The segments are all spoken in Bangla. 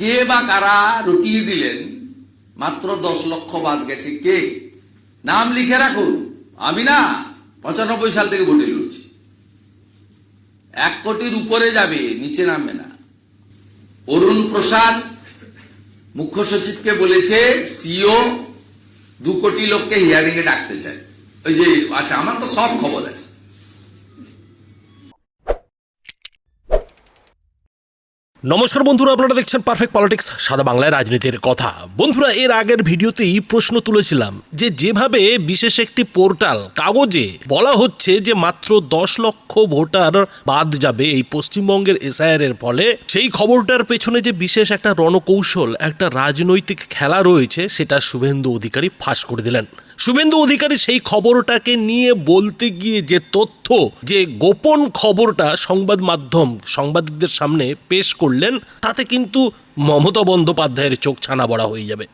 কে বা কারা রটিয়ে দিলেন? মাত্র দশ লক্ষ বাদ গেছে কে? নাম লিখে রাখুন। আমি না পঁচানব্বই সাল থেকে ভোটে লড়ছি। এক কোটির উপরে যাবে, নিচে নামবে না। অরুণ প্রসাদ, মুখ্য সচিবকে বলেছে, সিও দু কোটি লোককে হিয়ারিং এ ডাকতে চায়। ওই যে আচ্ছা আমার তো সব খবর আছে। নমস্কার বন্ধুরা, আপনারা দেখছেন পারফেক্ট পলিটিক্স সাদা বাংলায় রাজনীতির কথা। বন্ধুরা, এর আগের ভিডিওতেই প্রশ্ন তুলেছিলাম যে যেভাবে বিশেষ একটি পোর্টাল, কাগজে বলা হচ্ছে যে মাত্র দশ লক্ষ ভোটার বাদ যাবে এই পশ্চিমবঙ্গের এসআইআর এর ফলে, সেই খবরটার পেছনে যে বিশেষ একটা রণকৌশল, একটা রাজনৈতিক খেলা রয়েছে, সেটা শুভেন্দু অধিকারী ফাঁস করে দিলেন। শুভেন্দু অধিকারী সেই খবরটাকে নিয়ে বলতে গিয়ে যে তথ্য, যে গোপন খবরটা সংবাদ মাধ্যম, সাংবাদিকদের সামনে পেশ করলেন, তাতে কিন্তু মমতা বন্দ্যোপাধ্যায়ের চোখ ছানা বড়া হয়ে যাবে।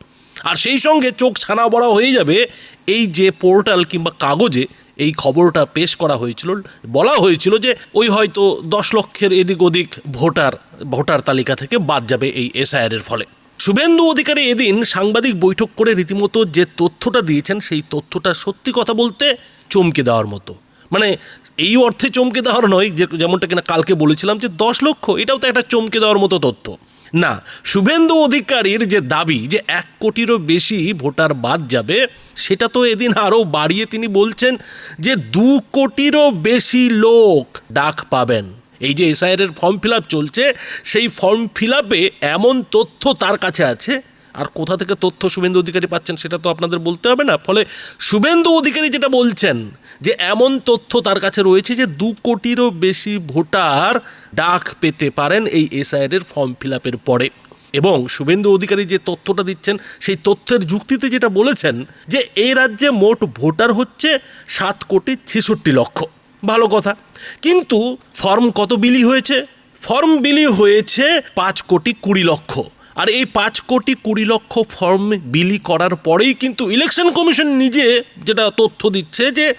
আর সেই সঙ্গে চোখ ছানা বড়া হয়ে যাবে এই যে পোর্টাল কিংবা কাগজে এই খবরটা পেশ করা হয়েছিল, বলা হয়েছিল যে ওই হয়তো দশ লক্ষের এদিক ওদিক ভোটার ভোটার তালিকা থেকে বাদ যাবে এই এসআইআর এর ফলে। শুভেন্দু অধিকারী এদিন সাংবাদিক বৈঠক করে রীতিমতো যে তথ্যটা দিয়েছেন, সেই তথ্যটা সত্যি কথা বলতে চমকে দেওয়ার মতো। মানে এই অর্থে চমকে দেওয়ার নয়, যে যেমনটা কিনা কালকে বলেছিলাম যে দশ লক্ষ, এটাও তো একটা চমকে দেওয়ার মতো তথ্য। না, শুভেন্দু অধিকারীর যে দাবি যে এক কোটিরও বেশি ভোটার বাদ যাবে, সেটা তো এদিন আরও বাড়িয়ে তিনি বলছেন যে দু কোটিরও বেশি লোক ডাক পাবেন। এই যে এসআইআর এর ফর্ম ফিল চলছে, সেই ফর্ম ফিল এমন তথ্য তার কাছে আছে? আর কোথা থেকে তথ্য শুভেন্দু অধিকারী পাচ্ছেন সেটা তো আপনাদের বলতে হবে না। ফলে শুভেন্দু অধিকারী যেটা বলছেন, যে এমন তথ্য তার কাছে রয়েছে যে দু কোটিরও বেশি ভোটার ডাক পেতে পারেন এই এসআইআর এর ফর্ম ফিল পরে। এবং শুভেন্দু অধিকারী যে তথ্যটা দিচ্ছেন, সেই তথ্যের যুক্তিতে যেটা বলেছেন, যে এই রাজ্যে মোট ভোটার হচ্ছে সাত কোটি ছেষট্টি লক্ষ। ভালো কথা। কিন্তু ফর্ম কত বিলি হয়েছে? ফর্ম বিলি হয়েছে পাঁচ কোটি কুড়ি লক্ষ। আর এই পাঁচ কোটি কুড়ি লক্ষ ফর্ম বিলি করার পরেই কিন্তু ইলেকশন কমিশন নিজে যেটা তথ্য দিচ্ছে যে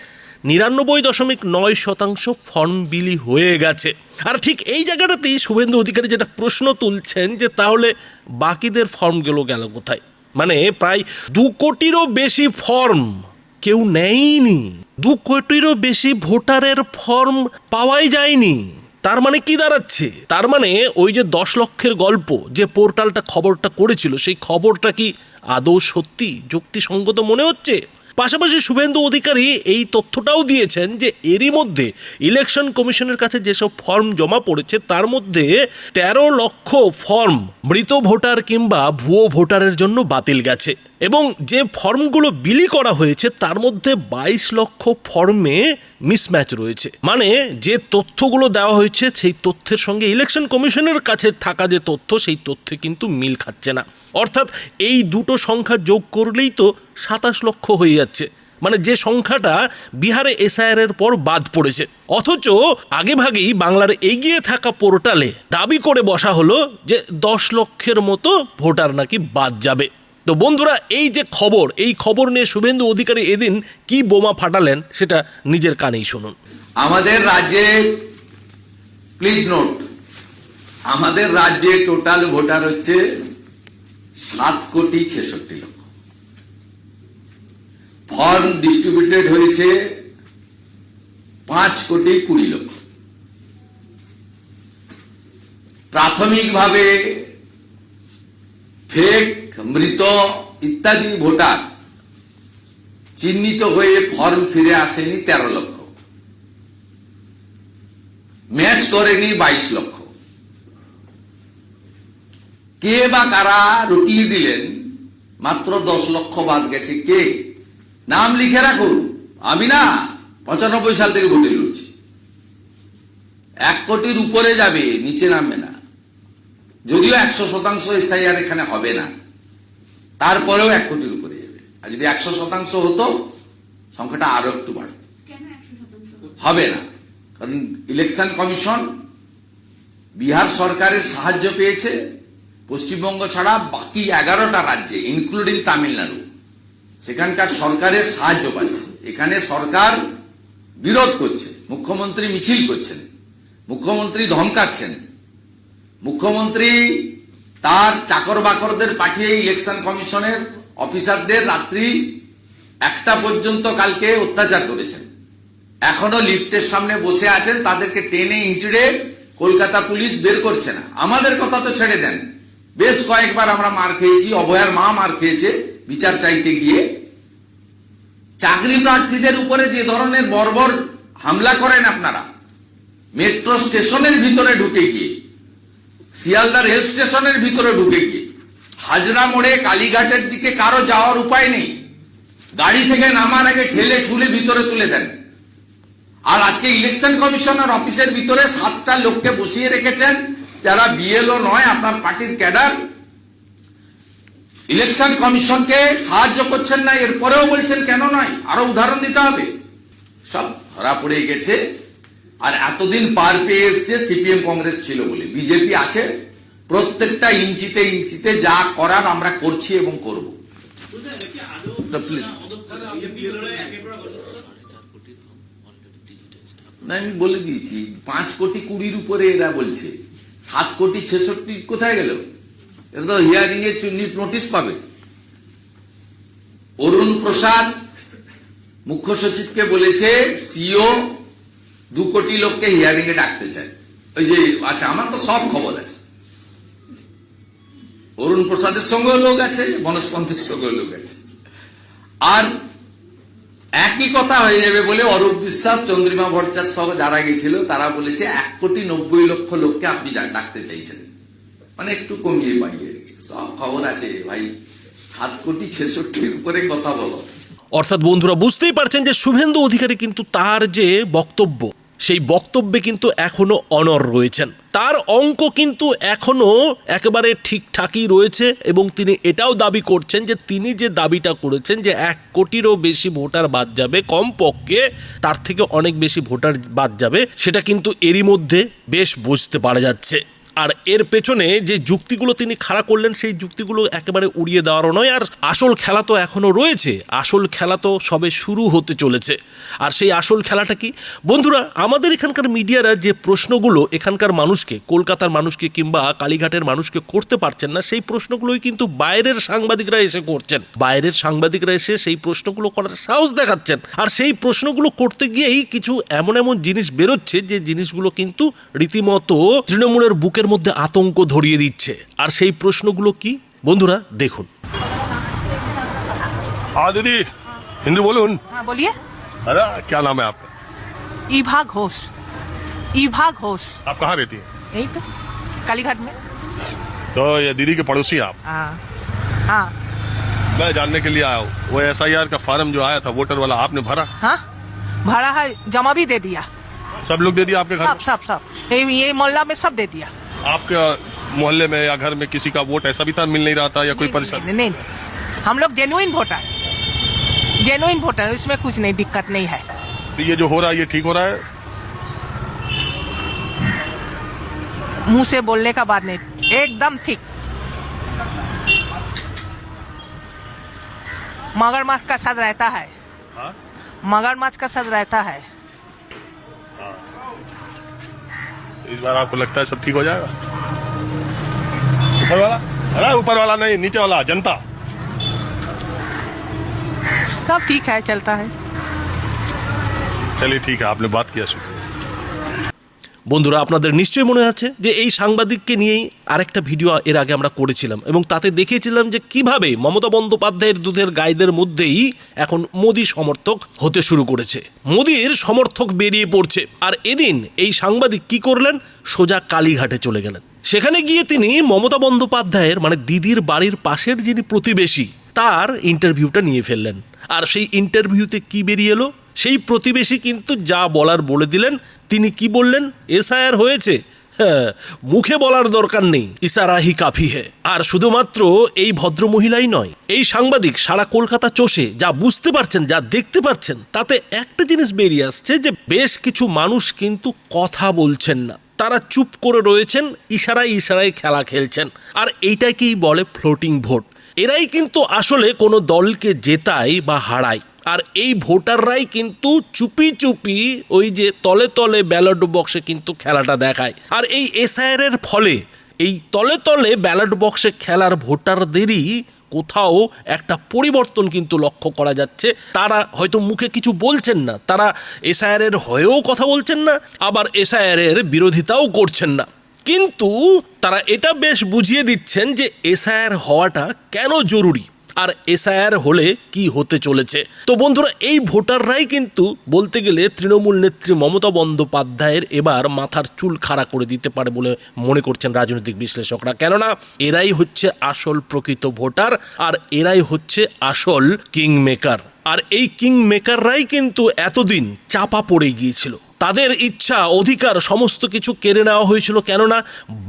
নিরানব্বই দশমিক নয় শতাংশ ফর্ম বিলি হয়ে গেছে। আর ঠিক এই জায়গাটাতেই শুভেন্দু অধিকারী যেটা প্রশ্ন তুলছেন যে তাহলে বাকিদের ফর্মগুলো গেল কোথায়? মানে প্রায় দু কোটিরও বেশি ফর্ম কেউ নেয়নি দু কোটিরও বেশি ভোটারের ফর্ম পাওয়াই যায়নি। তার মানে কি দাঁড়াচ্ছে? তার মানে ওই যে দশ লক্ষের গল্প, যে পোর্টালটা খবরটা করেছিল, সেই খবরটা কি আদৌ সত্যি যুক্তিসঙ্গত মনে হচ্ছে? পাশাপাশি শুভেন্দু অধিকারী এই তথ্যটাও দিয়েছেন যে এরই মধ্যে ইলেকশন কমিশনের কাছে যেসব ফর্ম জমা পড়েছে, তার মধ্যে তেরো লক্ষ ফর্ম মৃত ভোটার কিংবা ভুয়ো ভোটারের জন্য বাতিল গেছে। এবং যে ফর্মগুলো বিলি করা হয়েছে, তার মধ্যে বাইশ লক্ষ ফর্মে মিসম্যাচ রয়েছে। মানে যে তথ্যগুলো দেওয়া হয়েছে, সেই তথ্যের সঙ্গে ইলেকশন কমিশনের কাছে থাকা যে তথ্য, সেই তথ্যে কিন্তু মিল খাচ্ছে না। অর্থাৎ এই দুটো সংখ্যা যোগ করলেই তো সাতাশ লক্ষ হয়ে যাচ্ছে। মানে যে সংখ্যাটা বিহারে এসআইআর এর পর বাদ পড়েছে। অথচ আগে ভাগেই বাংলার এগিয়ে থাকা পোর্টালে দাবি করে বসা হলো যে দশ লক্ষের মতো ভোটার নাকি বাদ যাবে। তো বন্ধুরা, এই যে খবর, এই খবর নিয়ে শুভেন্দু অধিকারী এদিন কি বোমা ফাটালেন সেটা নিজের কানেই শুনুন। আমাদের রাজ্যে প্লিজ নোট আমাদের রাজ্যে টোটাল ভোটার হচ্ছে সাত কোটি ছেষট্টি লক্ষ। ফর্ম ডিস্ট্রিবিউটেড হয়েছে পাঁচ কোটি কুড়ি লক্ষ। প্রাথমিকভাবে ফেক মৃত ইত্যাদি ভোটার চিহ্নিত হয়ে ফর্ম ফিরে আসেনি তেরো লক্ষ। ম্যাচ করেনি বাইশ লক্ষ। কে বা কারা রটিয়ে দিলেন, মাত্র দশ লক্ষ বাদ গেছে কে? নাম লিখে রাখুন। আমি না, পঁচানব্বই সাল থেকে ভোটে লড়ছি। এক কোটির উপরে যাবে, নিচে নামবে না। যদিও একশো শতাংশ এসআইআর এখানে হবে না। তারপরেও এক কোটির উপরে যাবে। আর যদি একশো শতাংশ হতো সংখ্যাটা আরও একটু বাড়ত। হবে না। কারণ ইলেকশন কমিশন বিহার সরকারের সাহায্য পেয়েছে। পশ্চিমবঙ্গ ছাড়া বাকি এগারোটা রাজ্যে ইনক্লুডিং তামিলনাড়ু সেখানকার সরকারের সাহায্য পাচ্ছে। এখানে সরকার বিরোধ করছে মুখ্যমন্ত্রী মিছিল করছেন মুখ্যমন্ত্রী ধমকাচ্ছেন মুখ্যমন্ত্রী তার চাকর বাকরদের পাঠিয়ে ইলেকশন কমিশনের অফিসারদের রাত্রি একটা পর্যন্ত কালকে অত্যাচার করেছেন। এখনও লিফটের সামনে বসে আছেন, তাদেরকে টেনে হিঁচড়ে কলকাতা পুলিশ বের করছে না। আমাদের কথা তো ছেড়ে দেন। বেশ কয়েকবার আমরা মার খেয়েছি, অভয়ার মা মার খেয়েছে, বিচার চাইতে গিয়ে। চাকরি প্রার্থীদের উপরে যে ধরনের বর্বর হামলা করেন আপনারা মেট্রো স্টেশনের ভিতরে ঢুকে গিয়ে। শিয়ালদা রেল স্টেশনের ভিতরে ঢুকে গিয়ে। হাজরা মোড়ে কালীঘাটের দিকে কারও যাওয়ার উপায় নেই। গাড়ি থেকে নামার আগে ঠেলে ঠুলে ভিতরে তুলে দেন। আর আজকে ইলেকশন কমিশনার অফিসের ভিতরে সাতটা লোককে বসিয়ে রেখেছেন, যারা বিএলও নয়, আপনার পার্টির ক্যাডার। ইলেকশন কমিশনকে সাহায্য করছেন না, এরপরেও বলছেন কেন নয়? আরও উদাহরণ দিতে হবে। সব ধরা পড়ে গেছে। আর এতদিন পার পেয়ে এসছে সিপিএম কংগ্রেস ছিল বলে। বিজেপি আছে, প্রত্যেকটা ইঞ্চিতে ইঞ্চিতে যা করার আমরা করছি এবং করব। না আমি বলে দিয়েছি, পাঁচ কোটি কুড়ির উপরে এরা বলছে। সাত কোটি ছেষট্টি, কোথায় গেল? এরা তো হিয়ারিং এর নোটিশ পাবে। অরুণ প্রসাদ, মুখ্য সচিবকে বলেছে, সিও দু কোটি লোককে হিয়ারিং এ ডাকতে চায়। ওই যে আচ্ছা আমার তো সব খবর আছে। অরুণ প্রসাদের সঙ্গেও লোক আছে, মনোজ পন্থের লোক আছে। আর একই কথা হয়ে যাবে বলে অরূপ বিশ্বাস, চন্দ্রিমা ভট্টাচার্য সহ যারা গেছিল তারা বলেছে এক কোটি নব্বই লক্ষ লোককে আপনি ডাকতে চাইছেন। মানে একটু কমিয়ে বাড়িয়ে সব খবর আছে, ভাই। সাত কোটি ছেষট্টির উপরে কথা বলো। অর্থাৎ বন্ধুরা, বুঝতেই পারছেন যে শুভেন্দু অধিকারী কিন্তু তার যে বক্তব্য, সেই বক্তব্যে কিন্তু এখনও অনর রয়েছেন। তার অঙ্ক কিন্তু এখনও একেবারে ঠিকঠাকই রয়েছে এবং তিনি এটাও দাবি করছেন যে তিনি যে দাবিটা করেছেন যে এক কোটিরও বেশি ভোটার বাদ যাবে, কমপক্ষে তার থেকে অনেক বেশি ভোটার বাদ যাবে, সেটা কিন্তু এরই মধ্যে বেশ বুঝতে পারা যাচ্ছে। আর এর পেছনে যে যুক্তিগুলো তিনি খাড়া করলেন, সেই যুক্তিগুলো একেবারে উড়িয়ে দেওয়ারও নয়। আর আসল খেলা তো এখনও রয়েছে। আসল খেলা তো সবে শুরু হতে চলেছে। আর সেই আসল খেলাটা কি? বন্ধুরা, আমাদের এখানকার মিডিয়ারা যে প্রশ্নগুলো এখানকার মানুষকে, কলকাতার মানুষকে কিংবা কালীঘাটের মানুষকে করতে পারছেন না, সেই প্রশ্নগুলোই কিন্তু বাইরের সাংবাদিকরা এসে করছেন। বাইরের সাংবাদিকরা এসে সেই প্রশ্নগুলো করার সাহস দেখাচ্ছেন। আর সেই প্রশ্নগুলো করতে গিয়েই কিছু এমন এমন জিনিস বেরোচ্ছে, যে জিনিসগুলো কিন্তু রীতিমতো তৃণমূলের বুকের মধ্যে আতঙ্ক ধরিয়ে দিচ্ছে আর সেই প্রশ্নগুলো কি বন্ধুরা দেখুন हाँ दीदी हिंदी बोलून हाँ बोलिए अरे क्या नाम है आपका ईभा घोष ईभा घोष आप कहाँ रहती हैं यहीं पे कालीघाट में तो ये दीदी के पड़ोसी हैं आप हाँ हाँ मैं जानने के लिए आया हूँ वो एस का फॉर्म जो आया था वोटर वाला आपने भरा हाँ भाड़ा है जमा भी दे दिया सब लोग दे दिया आपके घर सब सब सब ये ये मोहल्ला में सब दे दिया आपके मोहल्ले में या घर में किसी का वोट ऐसा भी था मिल नहीं रहा था या कोई परेशानी नहीं, नहीं नहीं। हम लोग जेनुइन वोटर जेनुइन वोटर इसमें कुछ नहीं दिक्कत नहीं है। तो ये जो हो रहा है ये ठीक हो रहा है? मुँह से बोलने का बात नहीं एकदम ठीक। मगरमच्छ का सद रहता है। हाँ? मगरमच्छ का सद रहता है। इस बार आपको लगता है सब ठीक हो जाएगा? ऊपर वाला? अरे ऊपर वाला नहीं नीचे वाला जनता। सब ठीक है चलता है। चलिए ठीक है आपने बात किया शुक्रिया। বন্ধুরা, আপনাদের নিশ্চয়ই মনে আছে যে এই সাংবাদিককে নিয়েই আরেকটা ভিডিও এর আগে আমরা করেছিলাম এবং তাতে দেখিয়েছিলাম যে কীভাবে মমতা বন্দ্যোপাধ্যায়ের দুধের গাইদের মধ্যেই এখন মোদি সমর্থক হতে শুরু করেছে। মোদির সমর্থক বেরিয়ে পড়ছে। আর এদিন এই সাংবাদিক কি করলেন? সোজা কালীঘাটে চলে গেলেন। সেখানে গিয়ে তিনি মমতা বন্দ্যোপাধ্যায়ের মানে দিদির বাড়ির পাশের যিনি প্রতিবেশী, তার ইন্টারভিউটা নিয়ে ফেললেন। আর সেই ইন্টারভিউতে কি বেরিয়ে এলো? সেই প্রতিবেশী কিন্তু যা বলার বলে দিলেন, তিনি কি বললেন? এসআইআর হয়েছে। হ্যাঁ মুখে বলার দরকার নেই। ইসারাহি কাফি হে আর শুধুমাত্র এই ভদ্র মহিলাই নয়, এই সাংবাদিক সারা কলকাতা চষে, যা বুঝতে পারছেন, যা দেখতে পারছেন, তাতে একটা জিনিস বেরিয়ে আসছে যে বেশ কিছু মানুষ কিন্তু কথা বলছেন না। তারা চুপ করে রয়েছেন, ইশারায় ইশারায় খেলা খেলছেন। আর এইটাকেই বলে ফ্লোটিং ভোট। এরাই কিন্তু আসলে কোনো দলকে জেতায় বা হারায়। আর এই ভোটাররাই কিন্তু চুপি চুপি ওই যে তলে তলে ব্যালট বক্সে কিন্তু খেলাটা দেখায়। আর এই এসআইআর এর ফলে এই তলে তলে ব্যালট বক্সে খেলার ভোটারদেরই কোথাও একটা পরিবর্তন কিন্তু লক্ষ্য করা যাচ্ছে। তারা হয়তো মুখে কিছু বলছেন না, তারা এসআইআর এর হয়েও কথা বলছেন না, আবার এসআইআর এর বিরোধিতাও করছেন না। কিন্তু তারা এটা বেশ বুঝিয়ে দিচ্ছেন যে এসআইআর হওয়াটা কেন জরুরি? আর এসআইআর হলে কি হতে চলেছে? তো বন্ধুরা, এই ভোটাররাই কিন্তু বলতে গেলে তৃণমূল নেত্রী মমতা বন্দ্যোপাধ্যায়ের এবার মাথার চুল খাড়া করে দিতে পারে বলে মনে করছেন রাজনৈতিক বিশ্লেষকরা। কেননা, এরাই হচ্ছে আসল প্রকৃত ভোটার আর এরাই হচ্ছে আসল কিং মেকার আর এই কিং মেকাররাই কিন্তু এতদিন চাপা পড়ে গিয়েছিল। তাদের ইচ্ছা, অধিকার, সমস্ত কিছু কেড়ে নেওয়া হয়েছিল কেননা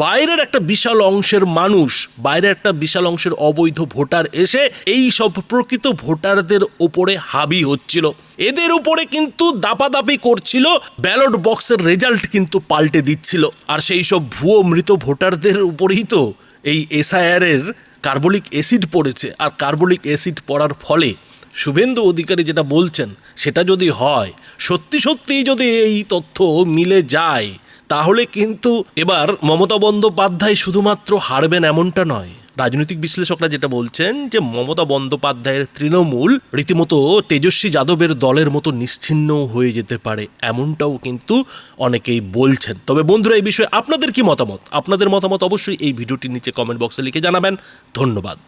বাইরের একটা বিশাল অংশের মানুষ, বাইরের একটা বিশাল অংশের অবৈধ ভোটার এসে এই সব প্রকৃত ভোটারদের ওপরে হাবি হচ্ছিল। এদের উপরে কিন্তু দাপাদাপি করছিল, ব্যালট বক্সের রেজাল্ট কিন্তু পাল্টে দিচ্ছিল। আর সেই সব ভুয়ো মৃত ভোটারদের উপরেই তো এই এসআইআর এর কার্বলিক অ্যাসিড পড়েছে। আর কার্বলিক অ্যাসিড পড়ার ফলে শুভেন্দু অধিকারী যেটা বলছেন, সেটা যদি হয়, সত্যি সত্যি যদি এই তথ্য মিলে যায়, তাহলে কিন্তু এবার মমতা বন্দ্যোপাধ্যায় শুধুমাত্র হারবেন এমনটা নয়। রাজনৈতিক বিশ্লেষকরা যেটা বলছেন যে, মমতা বন্দ্যোপাধ্যায়ের তৃণমূল রীতিমতো তেজস্বী যাদবের দলের মতো নিশ্চিহ্ন হয়ে যেতে পারে, এমনটাও কিন্তু অনেকেই বলছেন। তবে বন্ধুরা, এই বিষয়ে আপনাদের কি মতামত? আপনাদের মতামত অবশ্যই এই ভিডিওটির নিচে কমেন্ট বক্সে লিখে জানাবেন। ধন্যবাদ।